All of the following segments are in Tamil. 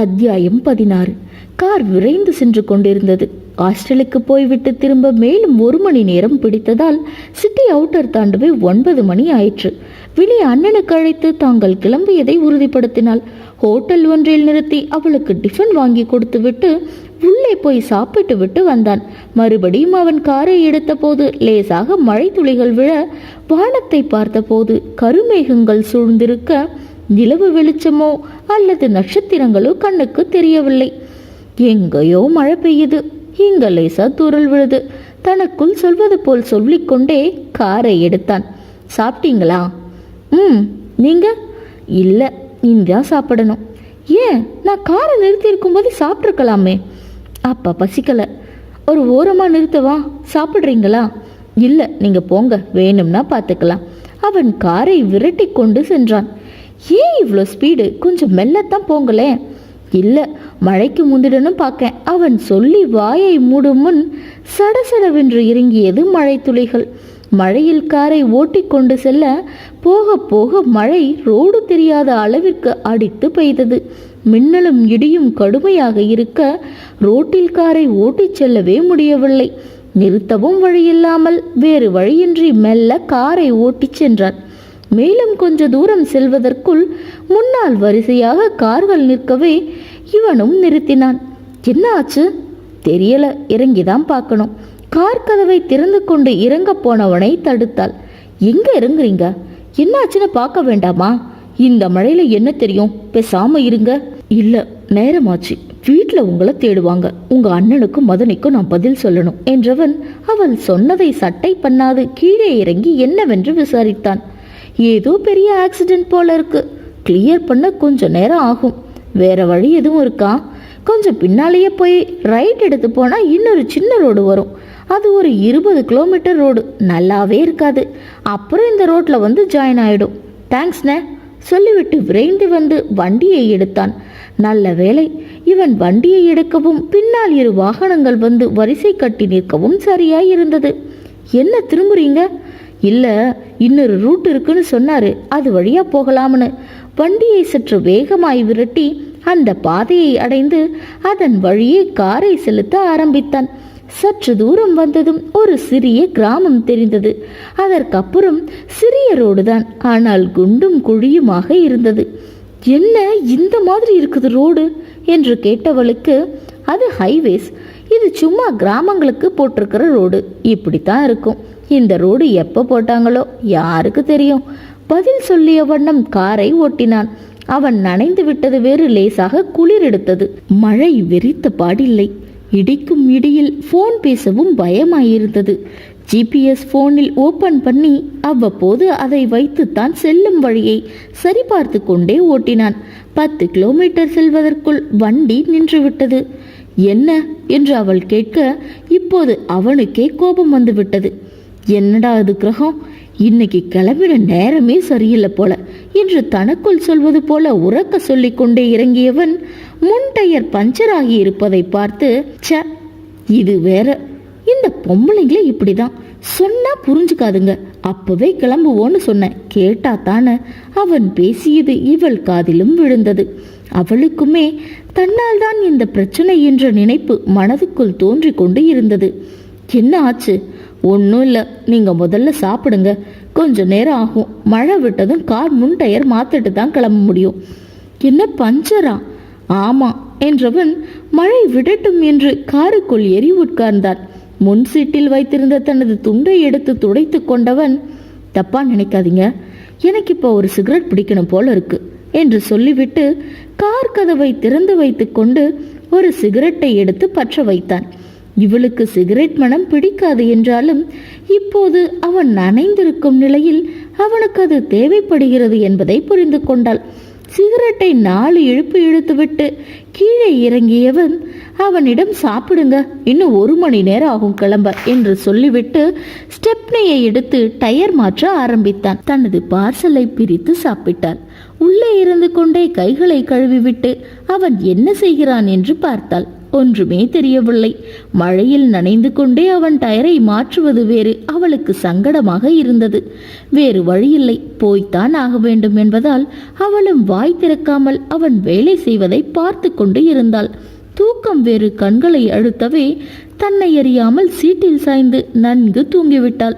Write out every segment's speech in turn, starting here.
அத்தியாயம் பதினாறு. கார் விரைந்து சென்று கொண்டிருந்தது. ஹாஸ்டலுக்கு போய்விட்டு திரும்ப மேலும் ஒரு மணி நேரம் பிடித்ததால் சிட்டி அவுட்டர் தாண்டவே ஒன்பது மணி ஆயிற்று. விழி அண்ணனுக்கு அழைத்து தாங்கள் கிளம்பியதை உறுதிப்படுத்தினாள். ஹோட்டல் ஒன்றில் நிறுத்தி அவளுக்கு டிஃபன் வாங்கி கொடுத்துவிட்டு உள்ளே போய் சாப்பிட்டு விட்டு வந்தான். மறுபடியும் அவன் காரை எடுத்தபோது லேசாக மழை துளிகள் விழ வானத்தை பார்த்தபோது கருமேகங்கள் சூழ்ந்திருக்க நிலவு வெளிச்சமோ அல்லது நட்சத்திரங்களோ கண்ணுக்கு தெரியவில்லை. எங்கேயோ மழை பெய்யுது. இங்க லேசா தூறல் விழுது. தனக்குள் சொல்வது போல் சொல்லிக்கொண்டே காரை எடுத்தான். சாப்பிட்டீங்களா? ம் நீங்க? இல்லை இனிதான் சாப்பிடணும். ஏன்? நான் காரை நிறுத்தி இருக்கும்போது சாப்பிட்ருக்கலாமே அப்பா பசிக்கலை. ஒரு ஓரமாக நிறுத்தவா சாப்பிட்றீங்களா? இல்லை நீங்கள் போங்க. வேணும்னா பார்த்துக்கலாம். அவன் காரை விரட்டி கொண்டு சென்றான். ஏன் இவ்வளோ ஸ்பீடு கொஞ்சம் மெல்லத்தான் போங்களேன் இல்லை மழைக்கு முந்திடணும் பார்க்கேன் அவன் சொல்லி வாயை மூடும் முன் சடசடவென்று இறங்கியது மழை துளிகள். மழையில் காரை ஓட்டிக்கொண்டு செல்ல போக போக மழை ரோடு தெரியாத அளவிற்கு அடித்து பெய்தது. மின்னலும் இடியும் கடுமையாக இருக்க ரோட்டில் காரை ஓட்டிச் செல்லவே முடியவில்லை. நிறுத்தவும் வழியில்லாமல் வேறு வழியின்றி மெல்ல காரை ஓட்டிச் சென்றான். மேலும் கொஞ்ச தூரம் செல்வதற்குள் முன்னால் வரிசையாக கார்கள் நிற்கவே இவனும் நிறுத்தினான். என்ன ஆச்சு? தெரியல இறங்கிதான் பார்க்கணும். கார் கதவை திறந்து கொண்டு இறங்க போனவனை தடுத்தாள். எங்க இறங்குறீங்க? என்னாச்சுன்னு பார்க்க வேண்டாமா? இந்த மழையில என்ன தெரியும்? பேசாம இருங்க. இல்ல நேரமாச்சு. வீட்டில் உங்களை தேடுவாங்க. உங்க அண்ணனுக்கும் மதனிக்கும் நான் பதில் சொல்லணும். என்றவன் அவள் சொன்னதை சட்டை பண்ணாது கீழே இறங்கி என்னவென்று விசாரித்தான். ஏதோ பெரிய ஆக்சிடென்ட் போல இருக்கு. கிளியர் பண்ண கொஞ்சம் நேரம் ஆகும். வேற வழி எதுவும் இருக்கா? கொஞ்சம் பின்னாலேயே போய் ரைட் எடுத்து போனால் இன்னொரு சின்ன ரோடு வரும். அது ஒரு இருபது கிலோமீட்டர் ரோடு நல்லாவே இருக்காது. அப்புறம் இந்த ரோட்டில் வந்து ஜாயின் ஆகிடும் தேங்க்ஸ்ண்ணே சொல்லிவிட்டு விரைந்து வந்து வண்டியை எடுத்தான். நல்ல வேலை இவன் வண்டியை எடுக்கவும் பின்னால் இரு வாகனங்கள் வந்து வரிசை கட்டி நிற்கவும் சரியாய் இருந்தது என்ன திரும்புறீங்க? இல்லை இன்னொரு ரூட் இருக்குன்னு சொன்னார். அது வழியாக போகலாம்னு. வண்டியை சற்று வேகமாய் விரட்டி அந்த பாதையை அடைந்து அதன் வழியே காரை செலுத்த ஆரம்பித்தான். சற்று தூரம் வந்ததும் ஒரு சிறிய கிராமம் தெரிந்தது. அதற்கப்புறம் சிறிய ரோடுதான். ஆனால் குண்டும் குழியுமாக இருந்தது. என்ன இந்த மாதிரி இருக்குது ரோடு? என்று கேட்டவளுக்கு அது ஹைவேஸ். இது சும்மா கிராமங்களுக்கு போட்டிருக்கிற ரோடு. இப்படித்தான் இருக்கும். இந்த ரோடு எப்போ போட்டாங்களோ யாருக்கு தெரியும்? பதில் சொல்லிய வண்ணம் காரை ஓட்டினான். அவன் நனைந்து விட்டது வேறு லேசாக குளிர் எடுத்தது. மழை வெறித்த பாடில்லை. இடிக்கும் இடியில் ஃபோன் பேசவும் பயமாயிருந்தது. ஜிபிஎஸ் ஃபோனில் ஓபன் பண்ணி அவ்வப்போது அதை வைத்துத்தான் செல்லும் வழியை சரிபார்த்து கொண்டே ஓட்டினான். பத்து கிலோமீட்டர் செல்வதற்குள் வண்டி நின்றுவிட்டது என்ன? என்று அவள் கேட்க இப்போது அவனுக்கே கோபம் வந்துவிட்டது என்னடா அது கிரகம்? இன்னைக்கு கிளம்பின நேரமே சரியில்லை போல. என்று தனக்குள் சொல்வது போல உறக்க சொல்லிக் கொண்டே இறங்கியவன் முன் டயர் பஞ்சராகி இருப்பதை பார்த்து ச்ச இது வேற. இந்த பொம்பளைங்களே இப்படிதான். சொன்னா புரிஞ்சுக்காதுங்க. அப்பவே கிளம்புவோன்னு சொன்னேன் கேட்டா தானே. அவன் பேசியது இவள் காதிலும் விழுந்தது. அவளுக்குமே தன்னால் தான் இந்த பிரச்சனை என்ற நினைப்பு மனதுக்குள் தோன்றிக் கொண்டு இருந்தது. என்ன ஆச்சு? ஒன்றும் இல்லை. நீங்கள் முதல்ல சாப்பிடுங்க. கொஞ்சம் நேரம் ஆகும். மழை விட்டதும் கார் முன் டயர் மாற்றிட்டு தான் கிளம்ப முடியும். என்ன பஞ்சரா? ஆமாம் என்றவன் மழை விடட்டும் என்று காருக்குள் எரி உட்கார்ந்தான். முன் சீட்டில் வைத்திருந்த தனது துண்டை எடுத்து துடைத்து கொண்டவன் தப்பா நினைக்காதீங்க. எனக்கு இப்போ ஒரு சிகரெட் பிடிக்கணும் போல இருக்கு என்று சொல்லிவிட்டு கார் கதவை திறந்து வைத்துக்கொண்டு ஒரு சிகரெட்டை எடுத்து பற்ற வைத்தான். இவளுக்கு சிகரெட் மனம் பிடிக்காது என்றாலும் இப்போது அவன் நனைந்திருக்கும் நிலையில் அவனுக்கு அது தேவைப்படுகிறது என்பதை புரிந்து கொண்டாள். சிகரெட்டை நாலு இழுப்பு இழுத்துவிட்டு கீழே இறங்கியவன் அவனிடம் சாப்பிடுங்க இன்னும் ஒரு மணி நேரம் ஆகும் கிளம்ப என்று சொல்லிவிட்டு ஸ்டெப்னியை எடுத்து டயர் மாற்ற ஆரம்பித்தான். தனது பார்சலை பிரித்து சாப்பிட்டாள். உள்ளே இருந்து கொண்டே கைகளை கழுவிவிட்டு அவன் என்ன செய்கிறான் என்று பார்த்தாள். ஒன்றுமே தெரியவில்லை. மழையில் நனைந்து கொண்டே அவன் டயரை மாற்றுவது வேறு அவளுக்கு சங்கடமாக இருந்தது. வேறு வழியில்லை போய்த்தான் ஆக வேண்டும் என்பதால் அவளும் வாய் திறக்காமல் அவன் வேலை செய்வதை பார்த்து கொண்டு இருந்தாள். தூக்கம் வேறு கண்களை அழுத்தவே தன்னை அறியாமல் சீட்டில் சாய்ந்து நன்கு தூங்கிவிட்டாள்.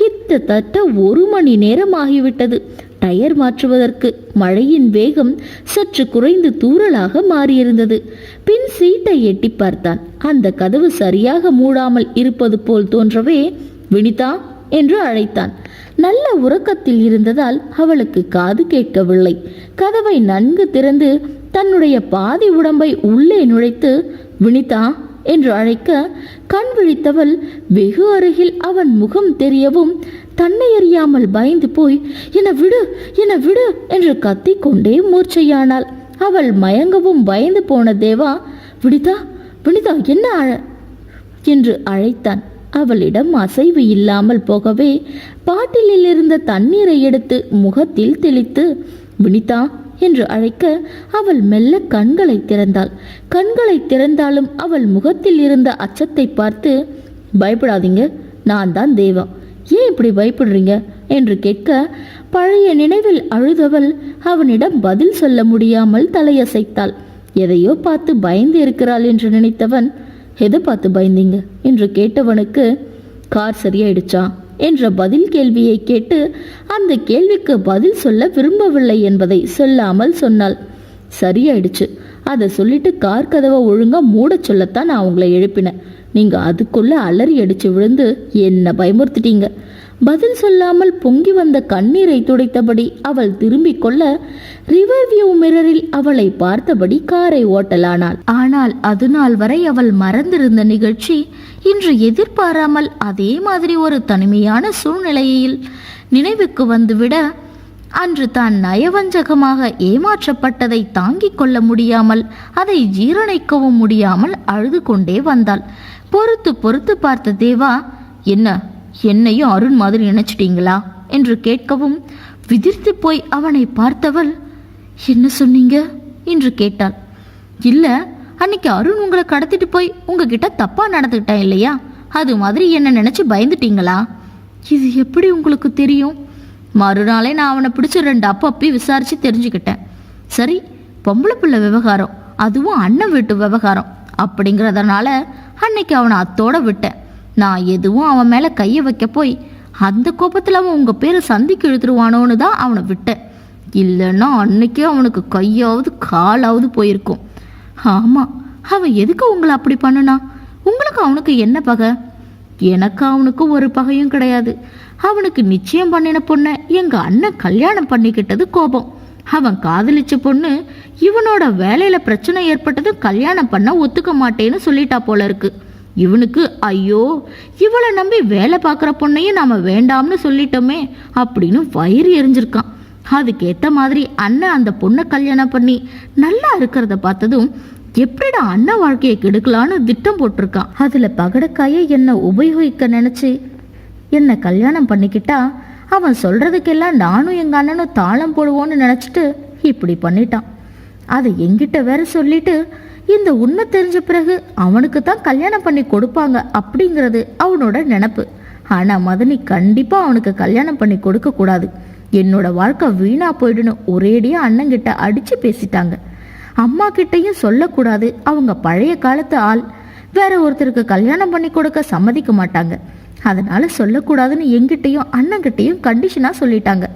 கிட்டத்தட்ட ஒரு மணி நேரம் ஆகிவிட்டது. டயர் மாற்றுவதற்கு மழையின் வேகம் சற்று குறைந்து தூறலாக மாறியிருந்தது. பின் சீட்டை எட்டி பார்த்தான். அந்த கதவு சரியாக மூடாமல் இருப்பது போல் தோன்றவே வினிதா என்று அழைத்தான். நல்ல உறக்கத்தில் இருந்ததால் அவளுக்கு காது கேட்கவில்லை. கதவை நன்கு திறந்து தன்னுடைய பாதி உடம்பை உள்ளே நுழைத்து வினிதா என்று அழைக்க கண் விழித்தவள் வெகு அருகில் அவன் முகம் தெரியவும் தன்னை அறியாமல் பயந்து போய் என விடு என விடு என்று கத்திக்கொண்டே மூர்ச்சையானாள். அவள் மயங்கவும் பயந்து போன தேவா வினிதா வினிதா என்ன அழ என்று அழைத்தான். அவளிடம் அசைவு இல்லாமல் போகவே பாட்டிலில் இருந்த தண்ணீரை எடுத்து முகத்தில் தெளித்து வினிதா என்று அழைக்க அவள் மெல்ல கண்களை திறந்தாள். கண்களை திறந்தாலும் அவள் முகத்தில் இருந்த அச்சத்தை பார்த்து பயப்படாதீங்க நான் தான் தேவா ஏன் இப்படி பயப்படுறீங்க? என்று கேட்க பழைய நினைவில் அழுதவள் அவனிடம் பதில் சொல்ல முடியாமல் தலையசைத்தாள். எதையோ பார்த்து பயந்து இருக்கிறாள் என்று நினைத்தவன் எதை பார்த்து பயந்தீங்க? என்று கேட்டவனுக்கு கார் சரியாயிடுச்சான் என்ற பதில் கேள்வியை கேட்டு அந்த கேள்விக்கு பதில் சொல்ல விரும்பவில்லை என்பதை சொல்லாமல் சொன்னாள். சரியாயிடுச்சு. அதை சொல்லிட்டு கார் கதவை ஒழுங்கா மூடச் சொல்லத்தான் நான் உங்களை எழுப்பினேன். நீங்க அதுக்குள்ள அலறி அடிச்சு விழுந்து என்ன பயமுறுத்திட்டீங்க? பதில் சொல்லாமல் பொங்கி வந்த கண்ணீரை துடைத்தபடி அவள் திரும்பிக் கொள்ள ரிவர் வியூ மிரரில் அவளை பார்த்தபடி காரை ஓட்டலானாள். ஆனால் அது நாள் வரை அவள் மறந்திருந்த நிகழ்ச்சி இன்று எதிர்பாராமல் அதே மாதிரி ஒரு தனிமையான சூழ்நிலையில் நினைவுக்கு வந்துவிட அன்று தான் நயவஞ்சகமாக ஏமாற்றப்பட்டதை தாங்கிக் கொள்ள முடியாமல் அதை ஜீரணிக்கவும் முடியாமல் அழுது கொண்டே வந்தாள். பொறுத்து பொறுத்து பார்த்த தேவா என்ன? என்னையும் அருண் மாதிரி நினைச்சிட்டீங்களா? என்று கேட்கவும் விதிர்த்து போய் அவனை பார்த்தவள் என்ன சொன்னீங்க? என்று கேட்டாள். இல்லை அன்னைக்கு அருண் உங்களை கடத்திட்டு போய் உங்ககிட்ட தப்பா நடந்துக்கிட்டான் இல்லையா? அது மாதிரி என்ன நினைச்சு பயந்துட்டீங்களா? இது எப்படி உங்களுக்கு தெரியும்? மறுநாளே நான் அவனை பிடிச்சி ரெண்டு அப்பப்பி விசாரிச்சு தெரிஞ்சுக்கிட்டேன். சரி பொம்பளை பிள்ளை விவகாரம் அதுவும் அண்ணன் வீட்டு விவகாரம். அப்படிங்கிறதுனால அன்னைக்கு அவனை அத்தோட விட்டேன். நான் எதுவும் அவன் மேலே கையை வைக்க போய் அந்த கோபத்தில் அவன் உங்கள் பேரை சந்திக்கு இழுத்துருவானோன்னு தான் அவனை விட்டேன். இல்லைன்னா அன்னைக்கே அவனுக்கு கையாவது காலாவது போயிருக்கும். ஆமாம் அவன் எதுக்கு உங்களை அப்படி பண்ணுனா? உங்களுக்கு அவனுக்கு என்ன பகை? எனக்கு அவனுக்கு ஒரு பகையும் கிடையாது. அவனுக்கு நிச்சயம் பண்ணின பொண்ணை எங்கள் அண்ணன் கல்யாணம் பண்ணிக்கிட்டது கோபம். அவன் காதலிச்ச பொண்ணு இவனோட வேலையில் பிரச்சனை ஏற்பட்டது கல்யாணம் பண்ண ஒத்துக்க மாட்டேன்னு சொல்லிட்டா போல இருக்குது இவனுக்கு ஐயோ இவளை நம்பி வேலை பார்க்குற பொண்ணையும் நாம் வேண்டாம்னு சொல்லிட்டோமே அப்படின்னு வயிறு எரிஞ்சிருக்கான். அதுக்கேற்ற மாதிரி அண்ணன் அந்த பொண்ணை கல்யாணம் பண்ணி நல்லா இருக்கிறத பார்த்ததும் எப்படிடா அண்ணன் வாழ்க்கையை கெடுக்கலான்னு திட்டம் போட்டிருக்கான். அதில் பகடக்காயை என்னை உபயோகிக்க நினச்சி என்னை கல்யாணம் பண்ணிக்கிட்டா அவன் சொல்கிறதுக்கெல்லாம் நானும் எங்கள் அண்ணனும் தாளம் போடுவோன்னு நினச்சிட்டு இப்படி பண்ணிட்டான். அதை எங்கிட்ட வேற சொல்லிட்டு இந்த உண்மை தெரிஞ்ச பிறகு அவனுக்கு தான் கல்யாணம் பண்ணி கொடுப்பாங்க அப்படிங்கிறது அவனோட நினப்பு. ஆனால் மதனி கண்டிப்பாக அவனுக்கு கல்யாணம் பண்ணி கொடுக்கக்கூடாது என்னோட வாழ்க்கை வீணாக போயிடுன்னு ஒரேடியாக அண்ணங்கிட்ட அடித்து பேசிட்டாங்க. அம்மா கிட்டையும் சொல்லக்கூடாது. அவங்க பழைய காலத்து ஆள். வேற ஒருத்தருக்கு கல்யாணம் பண்ணி கொடுக்க சம்மதிக்க மாட்டாங்க. அதனால சொல்லக்கூடாதுன்னு எங்கிட்டையும் அண்ணங்கிட்டையும் கண்டிஷனாக சொல்லிட்டாங்க.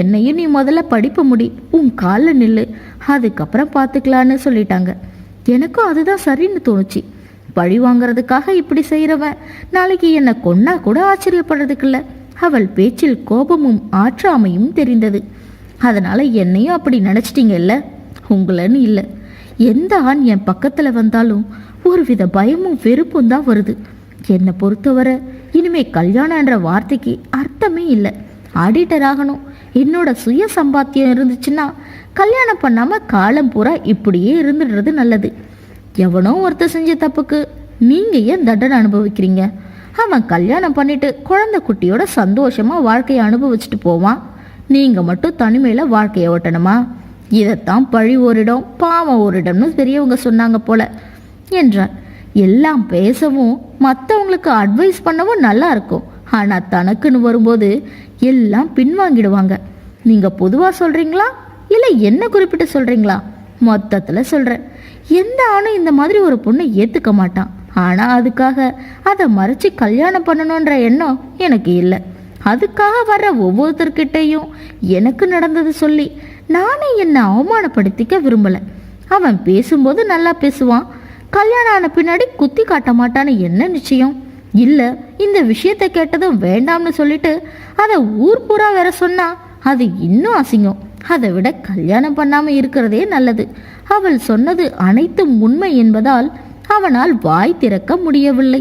என்னையும் நீ முதல்ல படிப்பு முடி. உன் காலில் நில்லு. அதுக்கப்புறம் பார்த்துக்கலான்னு சொல்லிட்டாங்க. எனக்கும் அதுதான் சரின்னு தோணுச்சு. பழி வாங்குறதுக்காக இப்படி செய்கிறவன் நாளைக்கு என்னை கொன்னா கூட ஆச்சரியப்படுறதுக்கு இல்லை அவள் பேச்சில் கோபமும் ஆற்றாமையும் தெரிந்தது. அதனால் என்னையும் அப்படி நினச்சிட்டிங்கல்ல? உங்களன்னு இல்லை. எந்த ஆண் என் பக்கத்தில் வந்தாலும் ஒருவித பயமும் வெறுப்பும் தான் வருது. என்னை பொறுத்தவரை இனிமே கல்யாணன்ற வார்த்தைக்கு அர்த்தமே இல்லை. ஆடிட்டர் ஆகணும். என்னோட சுய சம்பாத்தியம் இருந்துச்சுன்னா கல்யாணம் பண்ணாமல் காலம் பூரா இப்படியே இருந்துடுறது நல்லது. எவனோ ஒருத்தர் செஞ்ச தப்புக்கு நீங்கள் ஏன் தண்டனை அனுபவிக்கிறீங்க? அவன் கல்யாணம் பண்ணிட்டு குழந்தை குட்டியோட சந்தோஷமா வாழ்க்கையை அனுபவிச்சுட்டு போவான். நீங்கள் மட்டும் தனிமையில் வாழ்க்கையை ஓட்டணுமா? இதைத்தான் பழி ஓரிடம் பாவம் ஓரிடம்னு பெரியவங்க சொன்னாங்க போல. என்றார் எல்லாம் பேசவும் மற்றவங்களுக்கு அட்வைஸ் பண்ணவும் நல்லா இருக்கும். ஆனால் தனக்குன்னு வரும்போது எல்லாம் பின்வாங்கிடுவாங்க. நீங்கள் பொதுவாக சொல்கிறீங்களா இல்லை என்ன குறிப்பிட்டு சொல்கிறீங்களா மொத்தத்தில் சொல்கிறேன் எந்த ஆணும் இந்த மாதிரி ஒரு பொண்ணை ஏற்றுக்க மாட்டான். ஆனால் அதுக்காக அதை மறைச்சி கல்யாணம் பண்ணணுன்ற எண்ணம் எனக்கு இல்லை. அதுக்காக வர்ற ஒவ்வொருத்தர்கிட்டையும் எனக்கு நடந்தது சொல்லி நானே என்னை அவமானப்படுத்திக்க விரும்பலை. அவன் பேசும்போது நல்லா பேசுவான். கல்யாணம் ஆன பின்னாடி குத்தி காட்ட மாட்டான்னு என்ன நிச்சயம்? இல்லை இந்த விஷயத்தை கேட்டதும் வேண்டாம்னு சொல்லிட்டு அதை ஊர் பூரா வேற சொன்னா அது இன்னும் அசிங்கம். அதை விட கல்யாணம் பண்ணாமல் இருக்கிறதே நல்லது. அவள் சொன்னது அனைத்தும் உண்மை என்பதால் அவனால் வாய் திறக்க முடியவில்லை.